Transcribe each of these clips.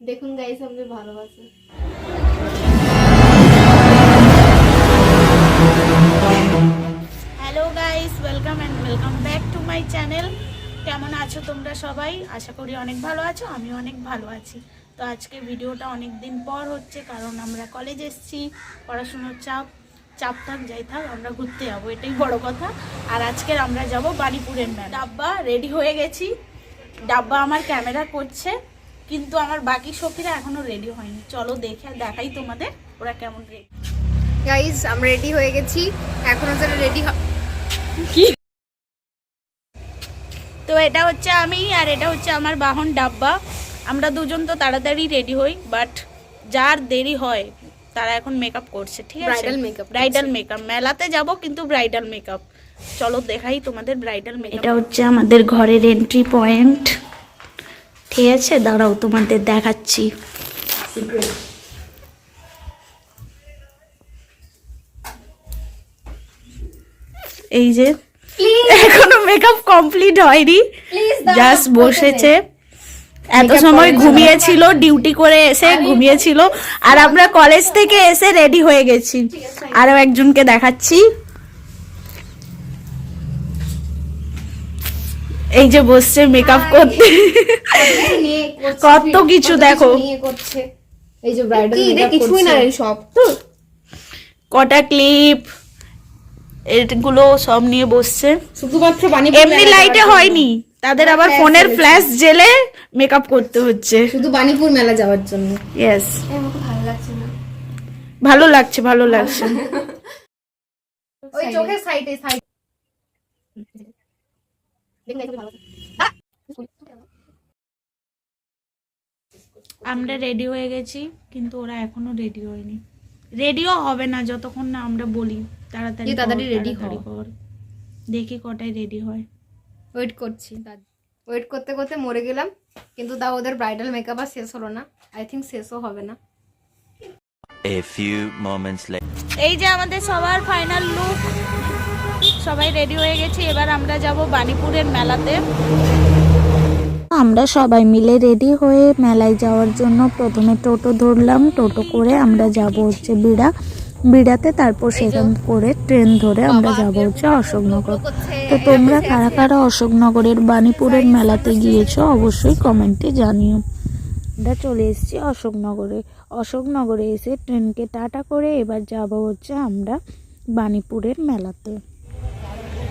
দেখুন গাইস আমাদের ভালোবাসে hello guys welcome and welcome back to my channel কেমন আছো তোমরা সবাই? আশা করি অনেক ভালো আছো আমি অনেক ভালো আছি। তো আজকে ভিডিওটা অনেক দিন পর হচ্ছে, কারণ আমরা কলেজ এসেছি, পড়াশুনোর চাপ চাপ থাক, যাই থাক, আমরা ঘুরতে যাব, এটাই বড় কথা। আর আজকের আমরা যাব বাড়িপুরের মেলা ডাব্বা রেডি হয়ে গেছি। ডাব্বা আমার ক্যামেরা করছে। কিন্তু আমার বাকি সখীরা এখনও রেডি হয়নি। চলো দেখে দেখাই তোমাদের ওরা কেমন রেডি গাইস আমরা রেডি হয়ে গেছি। এখনও যারা রেডি তো এটা হচ্ছে আমি আর এটা হচ্ছে আমার বাহন ডাব্বা। আমরা দুজন তো তাড়াতাড়ি রেডি হই বাট যার দেরি হয় তারা এখন মেকআপ করছে ঠিক আছে? ব্রাইডাল মেকআপ ব্রাইডাল মেকআপ মেলাতে যাব কিন্তু ব্রাইডাল মেকআপ চলো দেখাই তোমাদের ব্রাইডাল মেকআপ এটা হচ্ছে আমাদের ঘরের এন্ট্রি পয়েন্ট আছে দাঁড়াও তোমাদের দেখাচ্ছি। এই যে এখনও মেকআপ কমপ্লিট হয়নি। জাস্ট বসেছে। এত সময় ঘুমিয়েছিল ডিউটি করে এসে ঘুমিয়েছিল। আর আমরা কলেজ থেকে এসে রেডি হয়ে গেছি। আরও একজনকে দেখাচ্ছি। এই যে বসছে মেকআপ করতে। কত কিছু দেখো। এই যে ব্রাইডাল কিছুই না এই সব কটা ক্লিপ এগুলো সব নিয়ে বসছে। শুধুমাত্র বানি এমনি লাইটে হয়নি। তাদের আবার ফোনের ফ্ল্যাশ জেলে মেকআপ করতে হচ্ছে। শুধু বানিপুর মেলা যাওয়ার জন্য। ইয়েস ভালো লাগছে না। ভালো লাগছে ভালো লাগছে। ওই চোখের সাইডে সাইড আমরা রেডি হয়ে গেছি কিন্তু ওরা এখনও রেডি হয়নি। রেডিও হবে না যতক্ষণ না আমরা বলি তাড়াতাড়ি তাড়াতাড়ি রেডি কর। দেখি কটায় রেডি হয়। ওয়েট করছি ওয়েট করতে করতে মরে গেলাম কিন্তু তাও ওদের ব্রাইডাল মেকআপ আর শেষ হলো না। আই থিঙ্ক শেষও হবে না। A few moments later. এই যে আমাদের সবার ফাইনাল লুক সবাই রেডি হয়ে গেছি এবার আমরা যাব বানিপুরের মেলাতে। আমরা সবাই মিলে রেডি হয়ে মেলায় যাওয়ার জন্য প্রথমে টোটো ধরলাম টোটো করে আমরা যাব হচ্ছে বিড়া। বিড়াতে তারপর সেখান করে ট্রেন ধরে আমরা যাব হচ্ছে অশোকনগর। তো তোমরা কারা কারা অশোকনগরের বানিপুরের মেলাতে গিয়েছো অবশ্যই কমেন্টে জানিও। আমরা চলে এসেছি অশোকনগরে। অশোকনগরে এসে ট্রেনকে টাটা করে এবার যাব হচ্ছে আমরা বানিপুরের মেলাতে।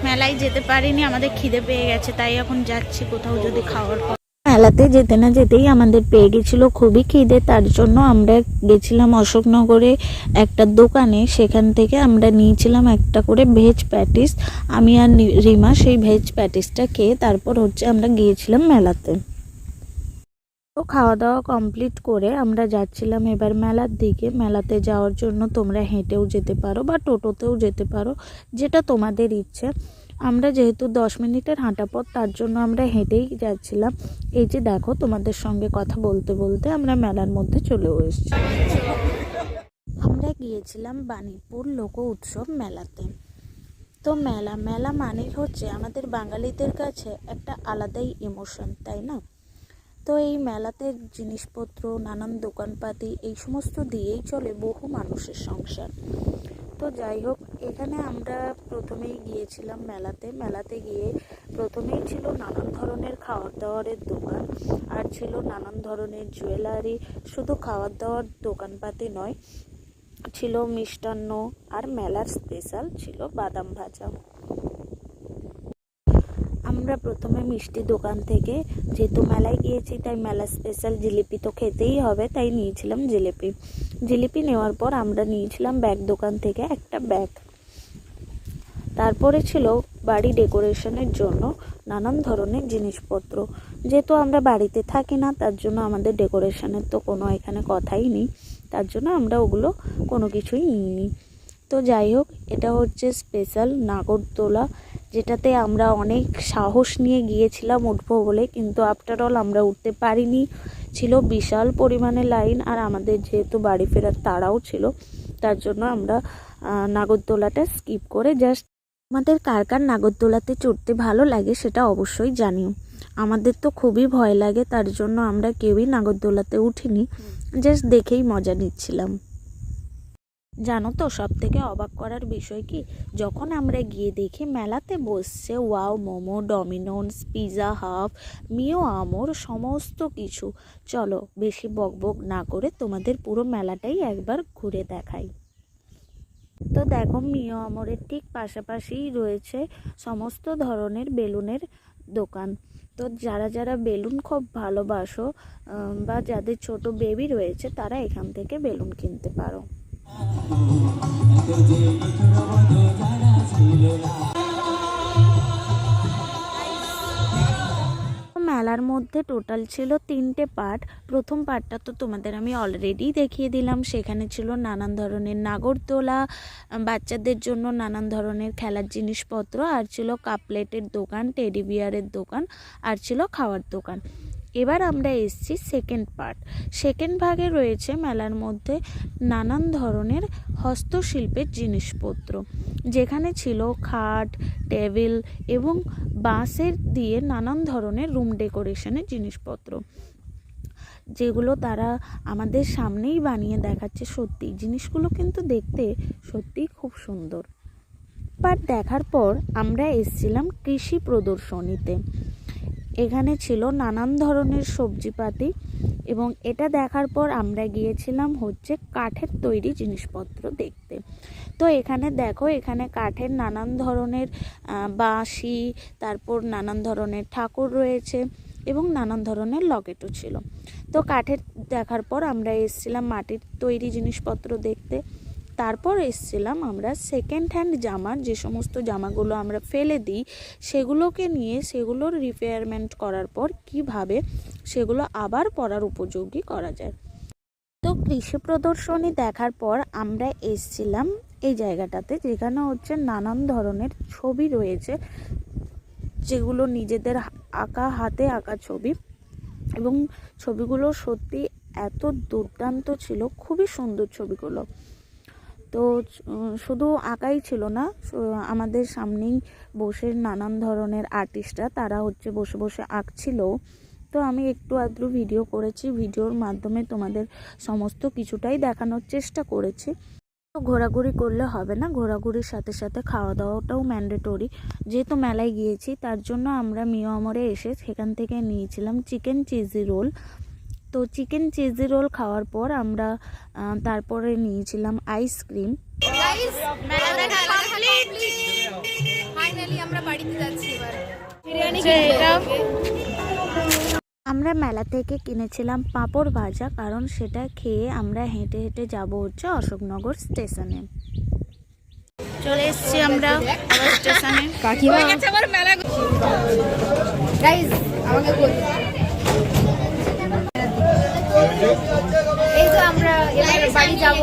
মেলায় যেতে পারিনি, আমাদের খিদে পেয়ে গেছে, তাই এখন যাচ্ছি কোথাও যদি খাওয়ার মেলাতে যেতে না যেতেই আমাদের পেয়ে গেছিল খুবই খিদে, তার জন্য আমরা গেছিলাম অশোকনগরে একটা দোকানে, সেখান থেকে আমরা নিয়েছিলাম একটা করে ভেজ প্যাটিস। আমি আর রিমা সেই ভেজ প্যাটিসটা খেয়ে তারপর হচ্ছে আমরা গিয়েছিলাম মেলাতে। তো খাওয়া দাওয়া কমপ্লিট করে আমরা যাচ্ছিলাম এবার মেলার দিকে। মেলাতে যাওয়ার জন্য তোমরা হেঁটেও যেতে পারো বা টোটোতেও যেতে পারো, যেটা তোমাদের ইচ্ছে। আমরা যেহেতু দশ মিনিটের হাঁটা পথ তার জন্য আমরা হেঁটেই যাচ্ছিলাম। এই যে দেখো, তোমাদের সঙ্গে কথা বলতে বলতে আমরা মেলার মধ্যে চলেও এসেছি। আমরা গিয়েছিলাম বাণীপুর লোক উৎসব মেলাতে। তো মেলা মেলা মানে হচ্ছে আমাদের বাঙালিদের কাছে একটা আলাদাই ইমোশন তাই না? তো এই মেলাতে জিনিসপত্র, নানান দোকানপাতি, এই সমস্ত দিয়েই চলে বহু মানুষের সংসার। তো যাই হোক, এখানে আমরা প্রথমেই গিয়েছিলাম মেলাতে। মেলাতে গিয়ে প্রথমেই ছিল নানান ধরনের খাওয়ার দাওয়ারের দোকান আর ছিল নানান ধরনের জুয়েলারি। শুধু খাওয়ার দাওয়ার দোকানপাতি নয়, ছিল মিষ্টান্ন আর মেলার স্পেশাল ছিল বাদাম ভাজা আমরা প্রথমে মিষ্টি দোকান থেকে যেহেতু মেলায় গিয়েছি, তাই মেলা স্পেশাল জিলিপি তো খেতেই হবে, তাই নিয়েছিলাম জিলিপি। জিলিপি নেওয়ার পর আমরা নিয়েছিলাম ব্যাগ দোকান থেকে একটা ব্যাগ তারপরে ছিল বাড়ি ডেকোরেশনের জন্য নানান ধরনের জিনিসপত্র। যেহেতু আমরা বাড়িতে থাকি না, তার জন্য আমাদের ডেকোরেশনের তো কোনো এখানে কথাই নেই। তার জন্য আমরা ওগুলো কোনো কিছুই নিইনি। তো যাই হোক, এটা হচ্ছে স্পেশাল নাগরদোলা যেটাতে আমরা অনেক সাহস নিয়ে গিয়েছিলাম উঠবো বলে কিন্তু আফটার অল আমরা উঠতে পারিনি। ছিল বিশাল পরিমাণে লাইন আর আমাদের যেহেতু বাড়ি ফেরার তাড়াও ছিল তার জন্য আমরা নাগরদোলাটা স্কিপ করে জাস্ট আমাদের কার কার নাগরদোলাতে চড়তে ভালো লাগে সেটা অবশ্যই জানিও। আমাদের তো খুবই ভয় লাগে তার জন্য আমরা কেউই নাগরদোলাতে উঠিনি। জাস্ট দেখেই মজা নিচ্ছিলাম। জানো তো সব থেকে অবাক করার বিষয় কি? যখন আমরা গিয়ে দেখি মেলাতে বসছে wow, momo Domino's pizza half, মিও, আমর, সমস্ত কিছু। চলো, বেশি বকবক না করে তোমাদের পুরো মেলাটাই একবার ঘুরে দেখাই। তো দেখো, মিও আমরের ঠিক পাশাপাশিই রয়েছে সমস্ত ধরনের বেলুনের দোকান। তো যারা যারা বেলুন খুব ভালোবাসো বা যাদের ছোট বেবি রয়েছে, তারা এখান থেকে বেলুন কিনতে পারো। মেলার মধ্যে টোটাল ছিল তিনটে পার্ট। প্রথম পার্টটা তো তোমাদের আমি অলরেডি দেখিয়ে দিলাম। সেখানে ছিল নানান ধরনের নাগরদোলা বাচ্চাদের জন্য নানান ধরনের খেলার জিনিসপত্র, আর ছিল কাপলেটের দোকান টেডি বিয়ারের দোকান, আর ছিল খাওয়ার দোকান। এবার আমরা এসেছি সেকেন্ড পার্ট সেকেন্ড ভাগে রয়েছে মেলার মধ্যে নানান ধরনের হস্তশিল্পের জিনিসপত্র। যেখানে ছিল খাট, টেবিল এবং বাঁশের দিয়ে নানান ধরনের রুম ডেকোরেশনের জিনিসপত্র। যেগুলো তারা আমাদের সামনেই বানিয়ে দেখাচ্ছে সত্যি জিনিসগুলো কিন্তু দেখতে সত্যিই খুব সুন্দর। বাট দেখার পর আমরা এসেছিলাম কৃষি প্রদর্শনীতে। এখানে ছিল নানান ধরনের সবজিপাতি এবং এটা দেখার পর আমরা গিয়েছিলাম হচ্ছে কাঠের তৈরি জিনিসপত্র দেখতে। তো এখানে দেখো, এখানে কাঠের নানান ধরনের বাঁশি, তারপর নানান ধরনের ঠাকুর রয়েছে এবং নানান ধরনের লকেটও ছিল। তো কাঠের দেখার পর আমরা এসেছিলাম মাটির তৈরি জিনিসপত্র দেখতে। তারপর এসছিলাম আমরা সেকেন্ড হ্যান্ড জামার যে সমস্ত জামাগুলো আমরা ফেলে দিই, সেগুলোকে নিয়ে সেগুলোর রিপেয়ারমেন্ট করার পর কীভাবে সেগুলো আবার পরার উপযোগী করা যায়। তো কৃষি প্রদর্শনী দেখার পর আমরা এসছিলাম এই জায়গাটাতে, যেখানে হচ্ছে নানান ধরনের ছবি রয়েছে, যেগুলো নিজেদের আঁকা, হাতে আঁকা ছবি। এবং ছবিগুলো সত্যি এত দুর্দান্ত ছিল, খুবই সুন্দর ছবিগুলো। তো শুধু আঁকাই ছিল না আমাদের সামনেই বসে নানান ধরনের আর্টিস্টরা তারা হচ্ছে বসে বসে আঁকছিল। তো আমি একটু আধটু ভিডিও করেছি ভিডিওর মাধ্যমে তোমাদের সমস্ত কিছুটাই দেখানোর চেষ্টা করেছি। ঘোরাঘুরি করলে হবে না, ঘোরাঘুরির সাথে সাথে খাওয়া দাওয়াটাও ম্যান্ডেটরি যেহেতু মেলায় গিয়েছি, তার জন্য আমরা মিও আমরে এসে সেখান থেকে নিয়েছিলাম চিকেন চিজি রোল তো চিকেন চিজি রোল খাওয়ার পর আমরা তারপরে নিয়েছিলাম আইসক্রিম। আমরা বাড়িতে যাচ্ছি এবার। বিরিয়ানি আমরা মেলা থেকে কিনেছিলাম পাঁপড় ভাজা কারণ সেটা খেয়ে আমরা হেঁটে হেঁটে যাব হচ্ছে অশোকনগর স্টেশনে। চলে এসছি আমরা স্টেশনে। কাকিমা গাইস আমাকে এই তো আমরা এবার বাড়ি যাব।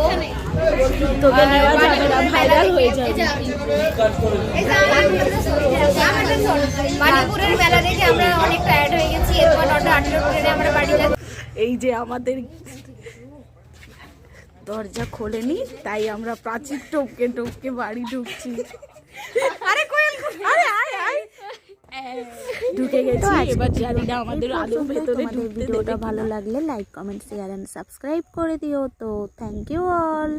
তোকে নেওয়া যাবে না ভাইরাল হয়ে যাবে। মেলা দেখে আমরা অনেক টায়ার্ড হয়ে গেছি এরপর নটা ট্রেনে আমরা বাড়ি এই যে আমাদের দরজা খোলেনি তাই আমরা প্রাচীর টপকে টপকে বাড়ি ঢুকছি। আরে কোয়েল আরে আয় আয়। ঢুকে গেছি এবার জানি না আমাদের আলো ভেতরে ভিডিওটা ভালো লাগলে like comment share and subscribe করে দিও। তো থ্যাংক ইউ অল